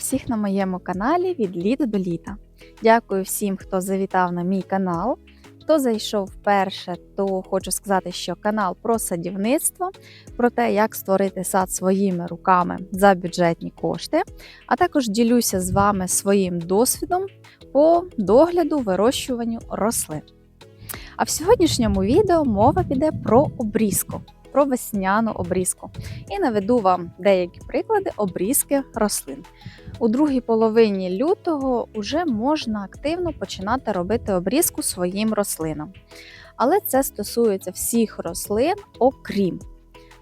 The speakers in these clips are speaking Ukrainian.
всіх на моєму каналі від літа до літа. Дякую всім, хто завітав на мій канал. Хто зайшов вперше, то хочу сказати, що канал про садівництво, про те, як створити сад своїми руками за бюджетні кошти, а також ділюся з вами своїм досвідом по догляду вирощуванню рослин. А в сьогоднішньому відео мова піде про обрізку, про весняну обрізку. І наведу вам деякі приклади обрізки рослин. У другій половині лютого вже можна активно починати робити обрізку своїм рослинам. Але це стосується всіх рослин, окрім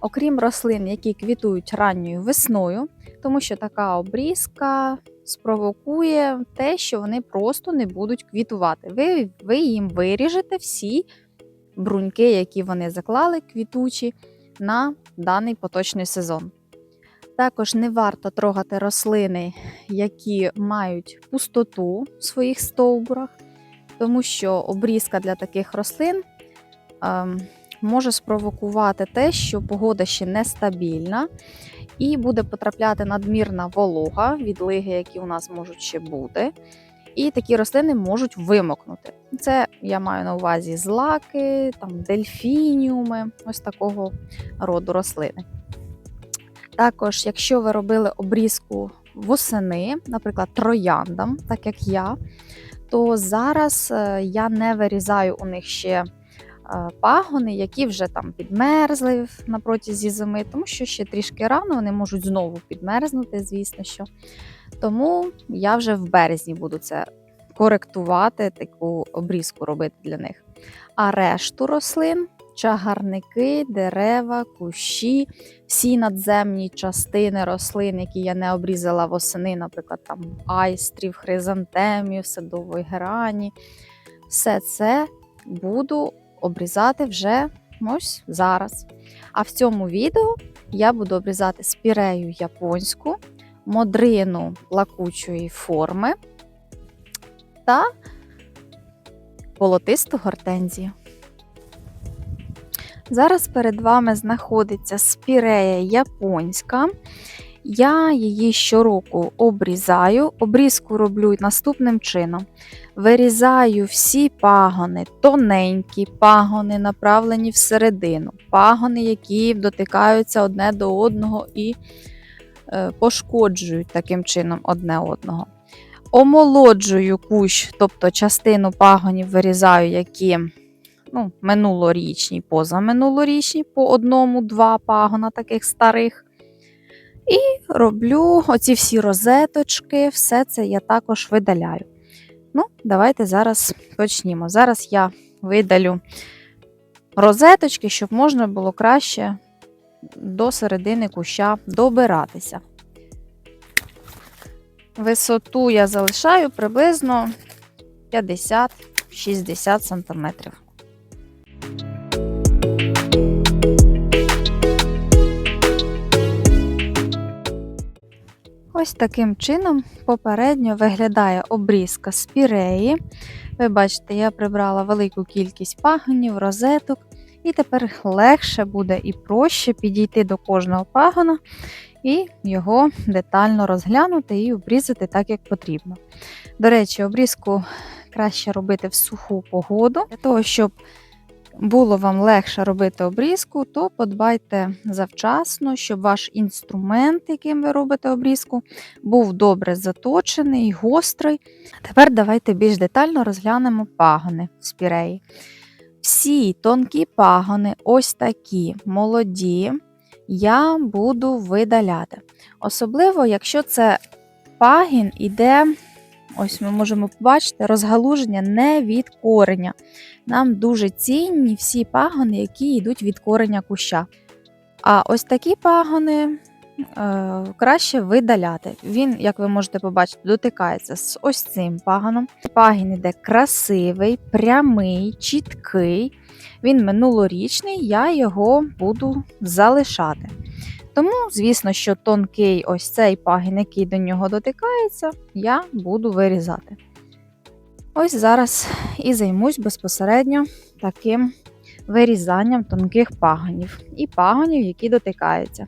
окрім рослин, які квітують ранньою весною, тому що така обрізка спровокує те, що вони просто не будуть квітувати. Ви, ви їм виріжете всі бруньки, які вони заклали, квітучі на даний поточний сезон. Також не варто трогати рослини, які мають пустоту в своїх стовбурах, тому що обрізка для таких рослин ем, може спровокувати те, що погода ще нестабільна, і буде потрапляти надмірна волога, відлиги, які у нас можуть ще бути. І такі рослини можуть вимокнути. Це я маю на увазі злаки, там, дельфініуми, ось такого роду рослини. Також, якщо ви робили обрізку восени, наприклад, трояндам, так як я, то зараз е, я не вирізаю у них ще е, пагони, які вже там підмерзли на протязі зими, тому що ще трішки рано вони можуть знову підмерзнути, звісно що. Тому я вже в березні буду це коректувати, таку обрізку робити для них. А решту рослин чагарники, дерева, кущі, всі надземні частини рослин, які я не обрізала восени, наприклад, там айстрів, хризантемів, садової герані. Все це буду обрізати вже ось зараз. А в цьому відео я буду обрізати спірею японську, модрину плакучої форми та болотисту гортензію. Зараз перед вами знаходиться спірея японська. Я її щороку обрізаю. Обрізку роблю наступним чином: вирізаю всі пагони, тоненькі пагони, направлені всередину, пагони, які дотикаються одне до одного і пошкоджують таким чином одне одного. Омолоджую кущ, тобто частину пагонів вирізаю, які ну, минулорічні, позаминулорічні, по одному-два пагона таких старих. І роблю оці всі розеточки, все це я також видаляю. Ну, давайте зараз почнімо. Зараз я видалю розеточки, щоб можна було краще до середини куща добиратися. Висоту я залишаю приблизно 50-60 см. Ось таким чином попередньо виглядає обрізка спіреї. Ви бачите, я прибрала велику кількість пагонів, розеток, і тепер легше буде і проще підійти до кожного пагона і його детально розглянути і обрізати так, як потрібно. До речі, обрізку краще робити в суху погоду, для того, щоб було вам легше робити обрізку, то подбайте завчасно, щоб ваш інструмент, яким ви робите обрізку, був добре заточений, гострий. Тепер давайте більш детально розглянемо пагони в спіреї. Всі тонкі пагони, ось такі молоді, я буду видаляти. Особливо, якщо це пагін іде Ось ми можемо побачити розгалуження не від кореня. Нам дуже цінні всі пагони, які йдуть від кореня куща. А ось такі пагони краще видаляти. Він, як ви можете побачити, дотикається з ось цим пагоном. Пагін іде красивий, прямий, чіткий. Він минулорічний, я його буду залишати. Тому, звісно, що тонкий ось цей пагін, який до нього дотикається, я буду вирізати. Ось зараз і займусь безпосередньо таким вирізанням тонких пагонів і пагонів, які дотикаються.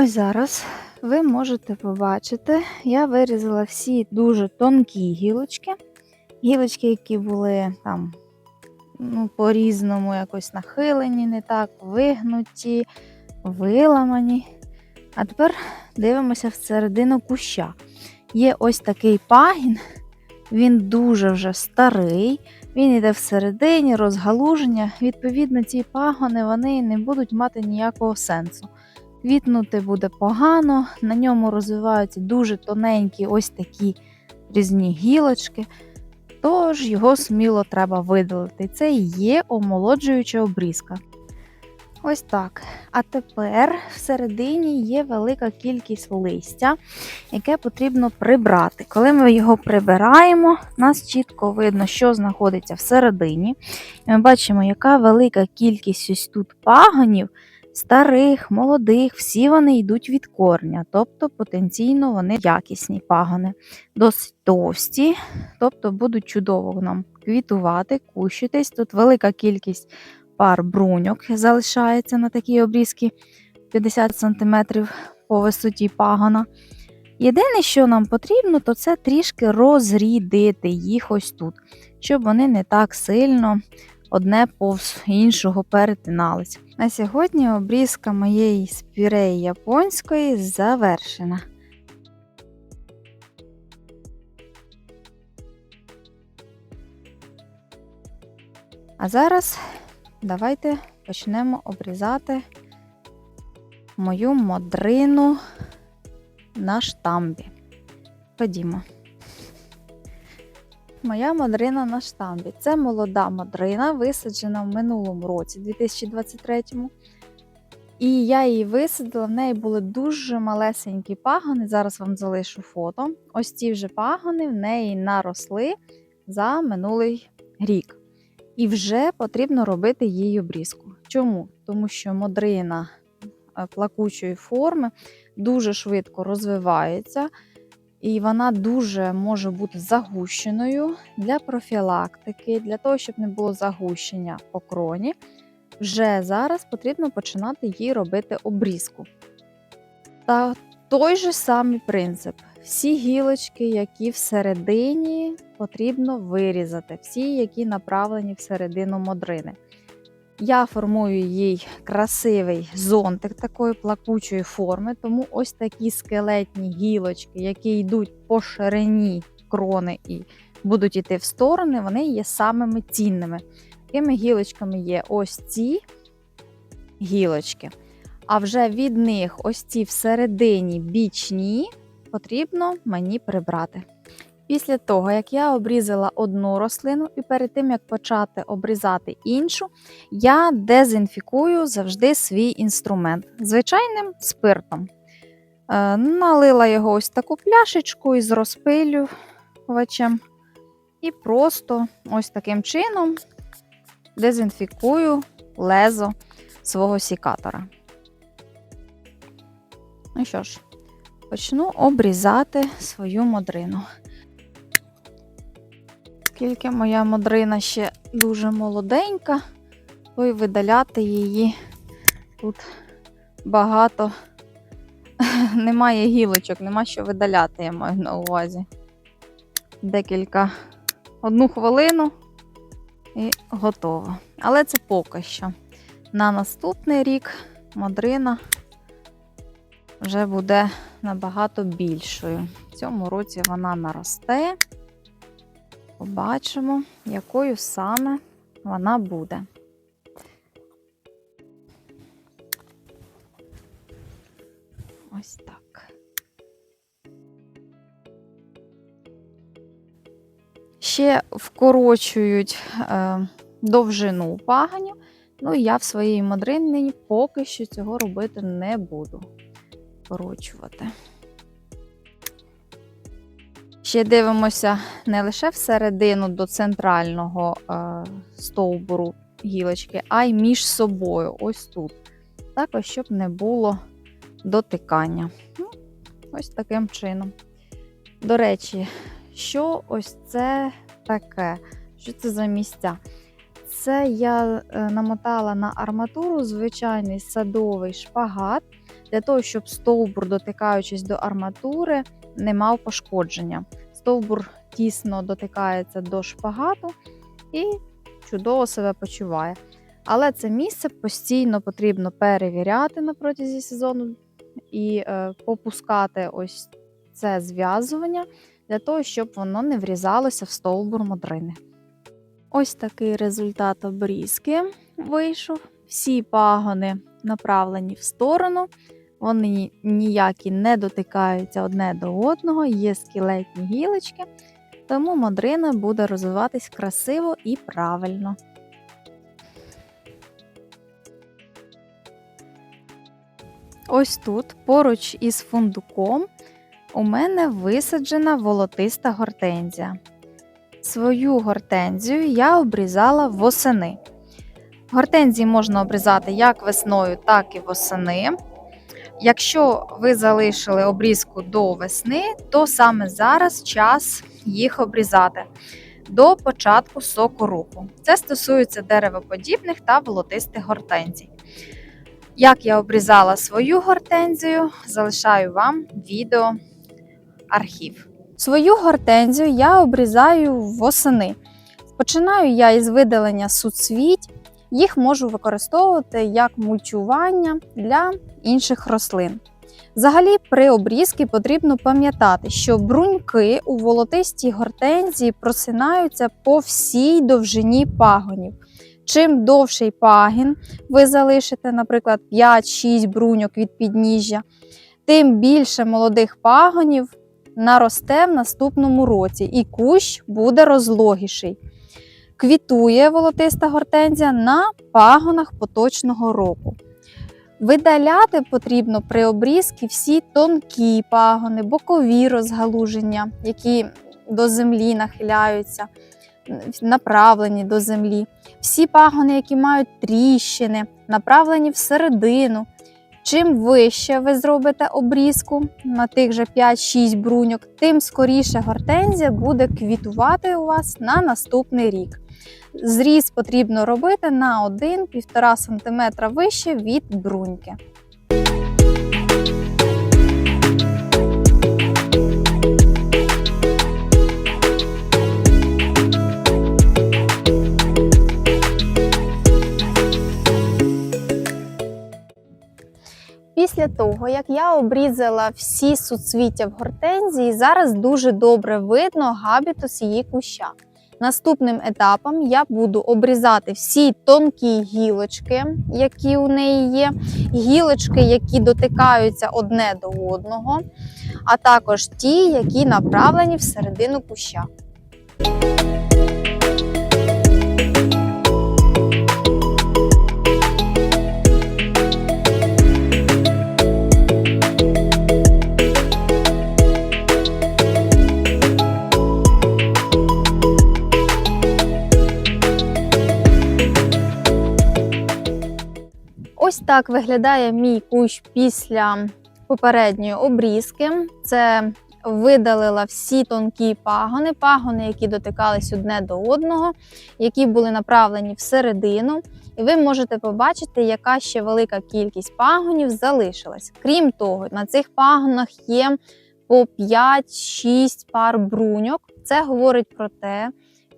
Ось зараз ви можете побачити, я вирізала всі дуже тонкі гілочки. Гілочки, які були там ну, по-різному якось нахилені, не так, вигнуті, виламані. А тепер дивимося всередину куща. Є ось такий пагін, він дуже вже старий, він йде всередині, розгалуження. Відповідно, ці пагони вони не будуть мати ніякого сенсу. Квітнути буде погано, на ньому розвиваються дуже тоненькі ось такі різні гілочки. Тож його сміло треба видалити. Це і є омолоджуюча обрізка. Ось так. А тепер всередині є велика кількість листя, яке потрібно прибрати. Коли ми його прибираємо, нас чітко видно, що знаходиться всередині. І ми бачимо, яка велика кількість ось тут пагонів, старих, молодих, всі вони йдуть від корня, тобто потенційно вони якісні пагони, досить товсті, тобто будуть чудово нам квітувати, кущитись. Тут велика кількість пар бруньок залишається на такій обрізці 50 см по висоті пагона. Єдине, що нам потрібно, то це трішки розрідити їх ось тут, щоб вони не так сильно одне повз іншого перетиналися. На сьогодні обрізка моєї спіреї японської завершена. А зараз давайте почнемо обрізати мою модрину на штамбі. Ходімо. Моя модрина на штамбі. Це молода модрина, висаджена в минулому році, 2023-му. І я її висадила, в неї були дуже малесенькі пагони. Зараз вам залишу фото. Ось ці вже пагони в неї наросли за минулий рік. І вже потрібно робити їй обрізку. Чому? Тому що модрина е, плакучої форми дуже швидко розвивається, і вона дуже може бути загущеною для профілактики, для того, щоб не було загущення по кроні. Вже зараз потрібно починати їй робити обрізку. Та той же самий принцип. Всі гілочки, які всередині, потрібно вирізати, всі, які направлені всередину модрини. Я формую їй красивий зонтик такої плакучої форми, тому ось такі скелетні гілочки, які йдуть по ширині крони і будуть йти в сторони, вони є самими цінними. Такими гілочками є ось ці гілочки. А вже від них ось ці всередині бічні потрібно мені прибрати. Після того, як я обрізала одну рослину, і перед тим, як почати обрізати іншу, я дезінфікую завжди свій інструмент звичайним спиртом. Е, налила його ось таку пляшечку із розпилювачем. І просто ось таким чином дезінфікую лезо свого сікатора. Ну що ж, почну обрізати свою модрину. Оскільки моя модрина ще дуже молоденька, то й видаляти її тут багато немає гілочок, нема що видаляти, я маю на увазі. Декілька одну хвилину і готово. Але це поки що. На наступний рік модрина вже буде набагато більшою. В цьому році вона наросте. Побачимо, якою саме вона буде. Ось так. Ще вкорочують е, довжину паганів, ну і я в своїй модрині поки що цього робити не буду. Вкорочувати. Ще дивимося не лише всередину до центрального е, стовбуру гілочки, а й між собою, ось тут. Також, щоб не було дотикання. Ну, Ось таким чином. До речі, що ось це таке? Що це за місця? це я е, намотала на арматуру звичайний садовий шпагат для того, щоб стовбур, дотикаючись до арматури, не мав пошкодження. Стовбур тісно дотикається до шпагату і чудово себе почуває. Але це місце постійно потрібно перевіряти на протязі сезону і е, попускати ось це зв'язування для того, щоб воно не врізалося в стовбур модрини. Ось такий результат обрізки вийшов. Всі пагони направлені в сторону, вони ніякі не дотикаються одне до одного, є скелетні гілочки, тому модрина буде розвиватись красиво і правильно. Ось тут, поруч із фундуком, у мене висаджена волотиста гортензія. Свою гортензію я обрізала восени. Гортензії можна обрізати як весною, так і восени. Якщо ви залишили обрізку до весни, то саме зараз час їх обрізати до початку соку руху. Це стосується деревоподібних та волотистих гортензій. Як я обрізала свою гортензію, залишаю вам відео архів. Свою гортензію я обрізаю восени. Починаю я із видалення суцвіть. Їх можу використовувати як мульчування для інших рослин. Взагалі, при обрізці потрібно пам'ятати, що бруньки у волотистій гортензії просинаються по всій довжині пагонів. Чим довший пагін ви залишите, наприклад, 5-6 бруньок від підніжжя, тим більше молодих пагонів наросте в наступному році, і кущ буде розлогіший. Квітує волотиста гортензія на пагонах поточного року. Видаляти потрібно при обрізці всі тонкі пагони, бокові розгалуження, які до землі нахиляються, направлені до землі. Всі пагони, які мають тріщини, направлені всередину. Чим вище ви зробите обрізку на тих же 5-6 бруньок, тим скоріше гортензія буде квітувати у вас на наступний рік. Зріз потрібно робити на 1-1,5 см вище від бруньки. Після того, як я обрізала всі суцвіття в гортензії, зараз дуже добре видно габітус її куща. Наступним етапом я буду обрізати всі тонкі гілочки, які у неї є, гілочки, які дотикаються одне до одного, а також ті, які направлені всередину куща. Так виглядає мій кущ після попередньої обрізки. Це видалила всі тонкі пагони, пагони, які дотикались одне до одного, які були направлені всередину. І ви можете побачити, яка ще велика кількість пагонів залишилась. Крім того, на цих пагонах є по 5-6 пар бруньок. Це говорить про те,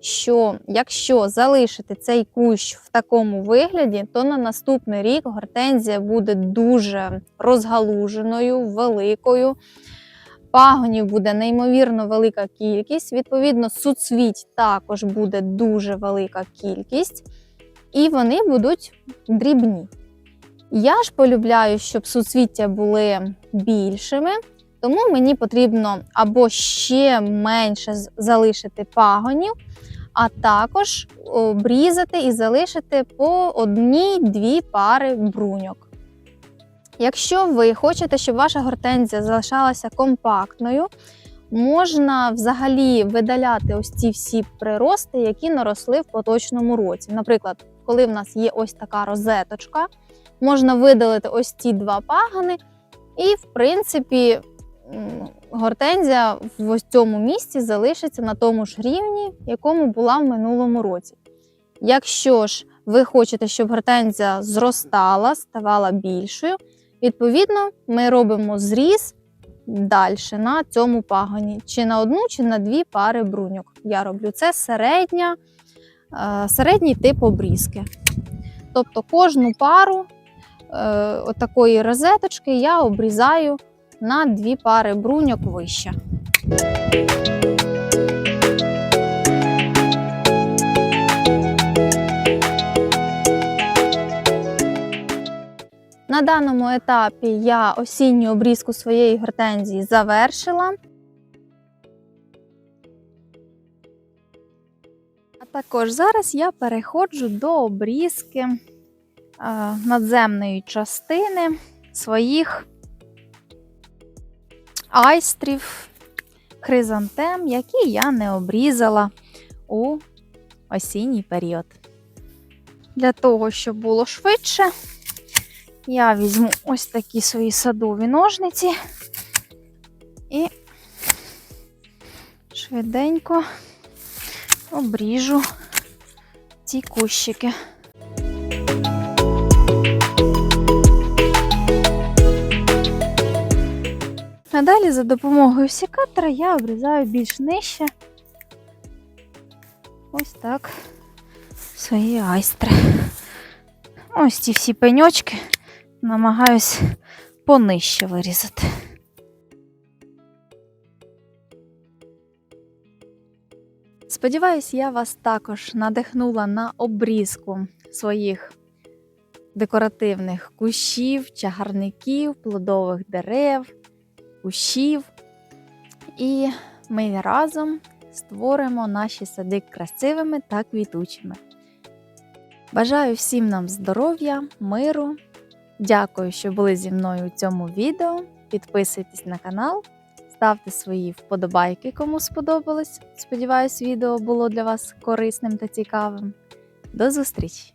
що якщо залишити цей кущ в такому вигляді, то на наступний рік гортензія буде дуже розгалуженою, великою. Пагонів буде неймовірно велика кількість, відповідно, суцвіть також буде дуже велика кількість, і вони будуть дрібні. Я ж полюбляю, щоб суцвіття були більшими, тому мені потрібно або ще менше залишити пагонів, а також обрізати і залишити по одній-дві пари бруньок. Якщо ви хочете, щоб ваша гортензія залишалася компактною, можна взагалі видаляти ось ці всі прирости, які наросли в поточному році. Наприклад, коли в нас є ось така розеточка, можна видалити ось ці два пагани, і, в принципі, гортензія в ось цьому місці залишиться на тому ж рівні, якому була в минулому році. Якщо ж ви хочете, щоб гортензія зростала, ставала більшою, відповідно, ми робимо зріз далі на цьому пагоні. Чи на одну, чи на дві пари бруньок. Я роблю це середня, е, середній тип обрізки. Тобто кожну пару е, отакої розеточки я обрізаю на дві пари бруньок вище. На даному етапі я осінню обрізку своєї гортензії завершила. А також зараз я переходжу до обрізки е, надземної частини своїх айстрів, хризантем, які я не обрізала у осінній період. Для того, щоб було швидше, я візьму ось такі свої садові ножниці і швиденько обріжу ці кущики. Надалі за допомогою секатора я обрізаю більш нижче. Ось так свої айстри. Ось ці всі пеньочки намагаюсь понижче вирізати. Сподіваюсь, я вас також надихнула на обрізку своїх декоративних кущів, чагарників, плодових дерев, кущів. І ми разом створимо наші сади красивими та квітучими. Бажаю всім нам здоров'я, миру. Дякую, що були зі мною у цьому відео. Підписуйтесь на канал, ставте свої вподобайки, кому сподобалось. Сподіваюсь, відео було для вас корисним та цікавим. До зустрічі!